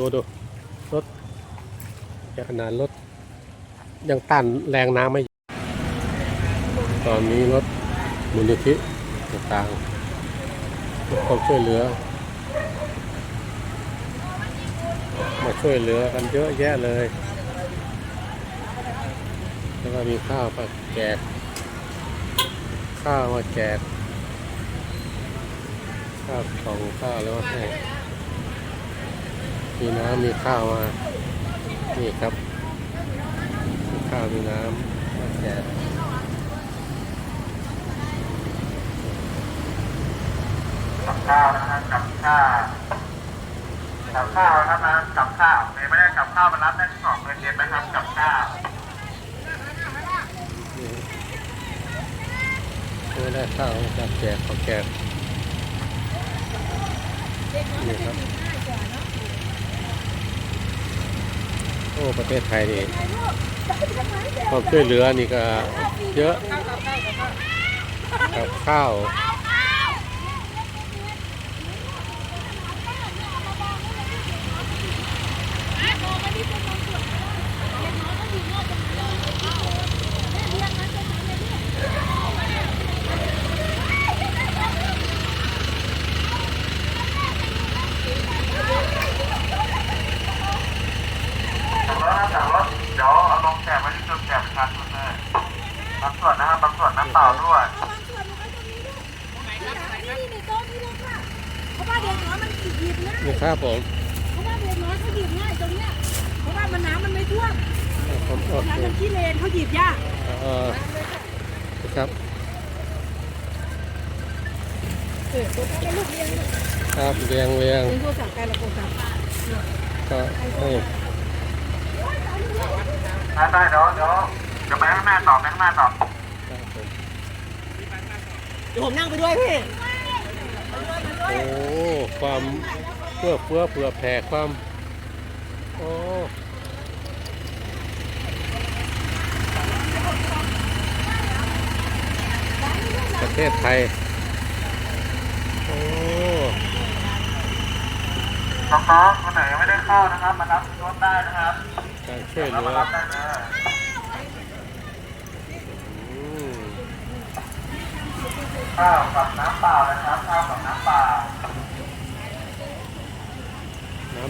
ดูดูรถขนาดรถ ยังต้านแรงน้ำไม่ ตอนนี้รถมูลนิธิต่างๆความช่วยเหลือ มาช่วยเหลือกันเยอะแยะเลย แล้วก็มีข้าวมาแจก ข้าวมาแจก ข้าวกล่องข้าวแล้วให้ มีน้ำมีข้าวมา นี่ครับ มีข้าวมีน้ำแจกกับข้าวนะฮะกับข้าวกับข้าวนะครับนะกับข้าวเมย์ไม่ได้กับข้าวมารับได้สองเงินเย็นนะครับกับข้าวไม่ได้ข้าวจะแจกเขาแจกนี่ครับ อ้ประเทศไทยนี่ความช่วยเหลือนี่ก็เยอะกับข้าว จากรถนะจากรถเดี๋ยวเอาลงแจกไว้ที่จุดแจกประชาชนเลยบางส่วนนะครับบางส่วนน้ำเปล่าด้วย บางส่วนมันก็จะมีด้วยนี่ในโต๊ะนี่เลยค่ะ เพราะว่าเด็กน้อยมัน หยิบง่ายนี่ครับผมเพราะว่าเด็กน้อยเขาหยิบง่ายตรงเนี้ยเพราะว่ามันน้ำมันไม่ท่วมผมโอเคน้ำมันขี้เลนเขาหยิบยากเออครับเออตัวเป็นลูกเรียนลูกครับเรียงเรียงเรียนโทรศัพท์การละโทรศัพท์ก็ให้ได้ได้เดี๋ยวเดี๋ยวเดี๋ยวไปข้างหน้าต่อไปข้างหน้าต่อครับผมเดี๋ยวผมนั่งไปด้วยพี่ โอ้ความเพื่อเพื่อเผื่อแผ่ความ โอ้ประเทศไทย โอ้น้องๆคนไหนยังไม่ได้เข้านะครับ มารับรถได้นะครับ การช่วยเหแล้วลืมาอรับได้เลยอืม ข้าวกับน้ำเปล่านะครับข้าวกับน้ำเปล่าน้ำ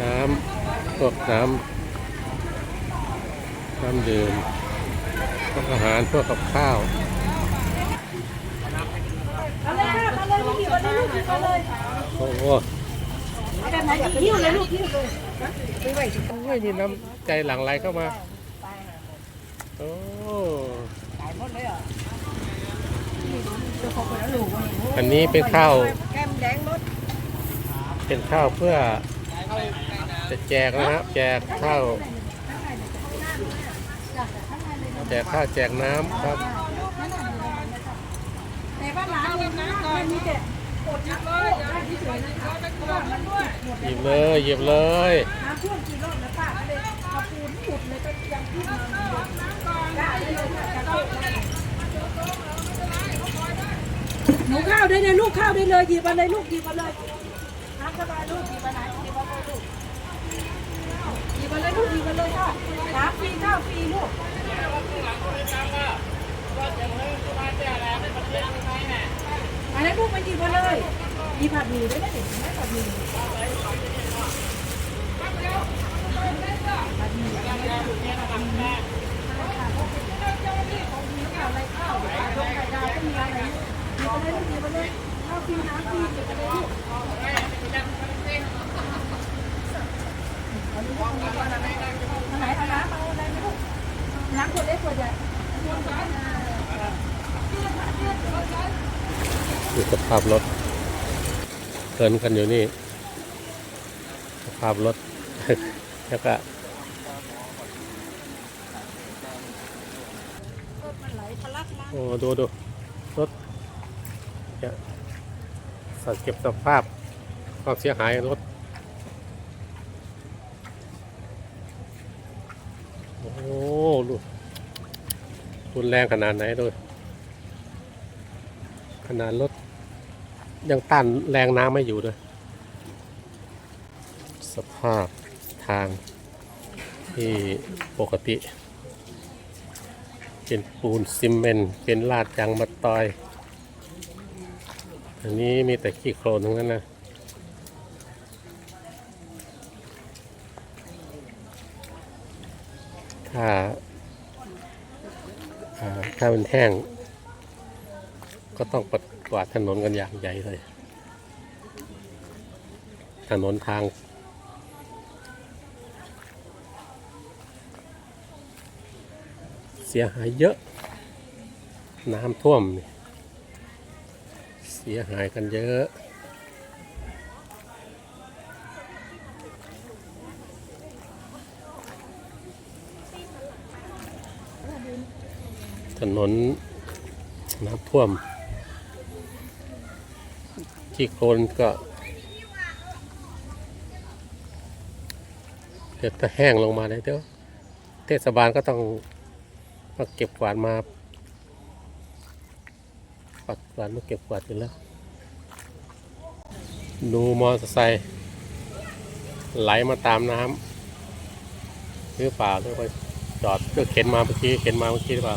น้ำพวกน้ำน้ำดื่มพวกอาหารพวกกับข้าวเอาเลยค่ะมาเลยหยิบมาเลยลูกหยิบมาเลยโอ้โหแบบไหนหิ้วเลยลูกหิ้วเลยไม่มีน้ำใจหลั่งไหลเข้ามาโอ้ อันนี้เป็นข้าวแกมแดงรถเป็นข้าวเพื่อจะแจกนะครับ แจกข้าวแจกข้าวแจกน้ำครับแต่ว่าร้านเรียนนะมันมีแต่อดนักเลยที่สวยนเพราะว่ามันติดหยิบเลยหยิบเลยน้ำท่วมกี่รอบแล้วป้าก็เลย หนูข้าวได้เลยลูกข้าวได้เลยหยิบมาเลยลูกหยิบมาเลยน้ำสบายลูกหยิบมาไหนหยิบมาเลยลูกหยิบมาเลยลูกหยิบมาเลยค่ะน้ำฟรีข้าวฟรีลูกอันนั้นลูกมาหยิบมาเลยมีผัดหมี่ด้วยนะเด็กไม่ผัดหมี่ อะไรข้าวปลา ดูสภาพรถเกินกันอยู่นี่ สภาพรถ แล้วก็ มันไหลทะลักมา โอ้ดูดูรถจะสังเก็บสภาพความเสียหายรถโอ้โหดูรุนแรงขนาดไหนดูขนาดรถยังต้านแรงน้ำไม่อยู่เลยสภาพทางที่ปกติ เป็นปูนซีเมนต์เป็นลาดยางมาตอย อันนี้มีแต่ขี้โคลนทั้งนั้นนะถ้าอ่าถ้ามันแห้ง ก็ต้องปัดกวาดถนนกันอย่างใหญ่เลย ถนนทาง สียหายเยอะ น้ำท่วม เสียหายกันเยอะ ถนนน้ำท่วม ที่โคลนก็เดี๋ยวจะแห้งลงมาเลยเดี๋ยวเทศบาลก็ต้อง มาเก็บกวาดมา ปัดกวาดมาเก็บกวาดอยู่แล้ว ดูมอเตอร์ไซค์ไหลมาตามน้ำหรือเปล่าหรือไปจอดก็เข็นมาเมื่อกี้เข็นมาเมื่อกี้หรือเปล่า